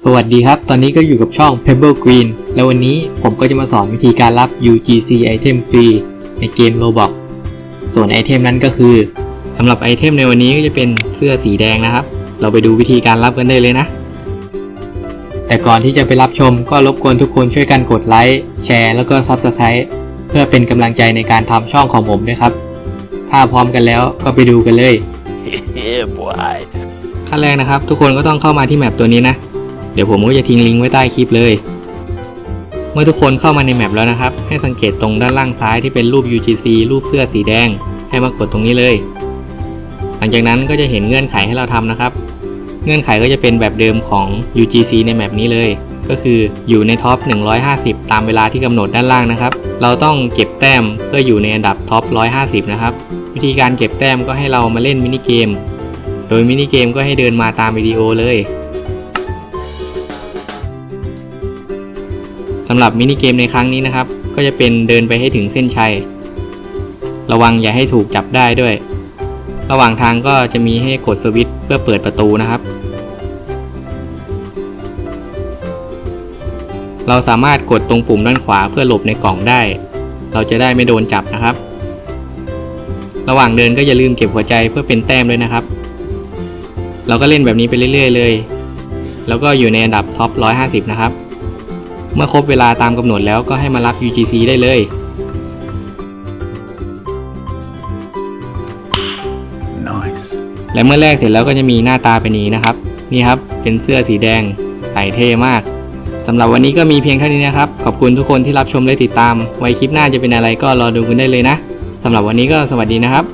สวัสดีครับ ตอนนี้ก็อยู่กับช่อง Pebble Green แล้ววันนี้ผมก็จะมาสอนวิธีการรับ UGC Item ฟรีในเกม Roblox ส่วนไอเทมนั้นก็คือสำหรับไอเทมในวันนี้ก็จะเป็นเสื้อสีแดงนะครับ เราไปดูวิธีการรับกันได้เลยนะ แต่ก่อนที่จะไปรับชมก็รบกวนทุกคนช่วยกันกดไลค์แชร์แล้วก็ Subscribe เพื่อเป็นกำลังใจในการทำช่องของผมด้วยครับ ถ้าพร้อมกันแล้วก็ไปดูกันเลย yeah, boy. ขั้นแรกนะครับ ทุกคนก็ต้องเข้ามาที่แมปตัวนี้นะ เดี๋ยวผมก็จะทิ้งลิงก์ไว้ใต้คลิปเลย เมื่อทุกคนเข้ามาในแมปแล้วนะครับ ให้สังเกตตรงด้านล่างซ้ายที่เป็นรูป UGC รูปเสื้อสีแดง ให้มากดตรงนี้เลย หลังจากนั้นก็จะเห็นเงื่อนไขให้เราทำนะครับ เงื่อนไขก็จะเป็นแบบเดิมของ UGC ในแมปนี้เลย ก็คืออยู่ในท็อป 150 ตามเวลาที่กำหนดด้านล่างนะครับ เราต้องเก็บแต้มเพื่ออยู่ในอันดับท็อป 150 นะครับ วิธีการเก็บแต้มก็ให้เรามาเล่นมินิเกม โดยมินิเกมก็ให้เดินมาตามวิดีโอเลยำหรับมินิเกมในครั้งนี้นะครับ ก็จะเป็นเดินไปให้ถึงเส้นชัย ระวังอย่าให้ถูกจับได้ด้วย ระหว่างทางก็จะมีให้กดสวิตช์เพื่อเปิดประตูนะครับ เราสามารถกดตรงปุ่มด้านขวาเพื่อหลบในกล่องได้ เราจะได้ไม่โดนจับนะครับ ระหว่างเดินก็อย่าลืมเก็บหัวใจเพื่อเป็นแต้มด้วยนะครับ เราก็เล่นแบบนี้ไปเรื่อย ๆ เลย แล้วก็อยู่ในอันดับท็อป 150 นะครับ เมื่อครบเวลาตามกำหนดแล้วก็ให้มารับ UGC ได้เลย Nice. และเมื่อแรกเสร็จแล้วก็จะมีหน้าตาเป็นอย่างนี้นะครับ นี่ครับ เป็นเสื้อสีแดง ใส่เท่มากสำหรับวันนี้ก็มีเพียงเท่านี้นะครับ ขอบคุณทุกคนที่รับชมและติดตาม ไว้คลิปหน้าจะเป็นอะไรก็รอดูกันได้เลยนะสำหรับวันนี้ก็สวัสดีนะครับ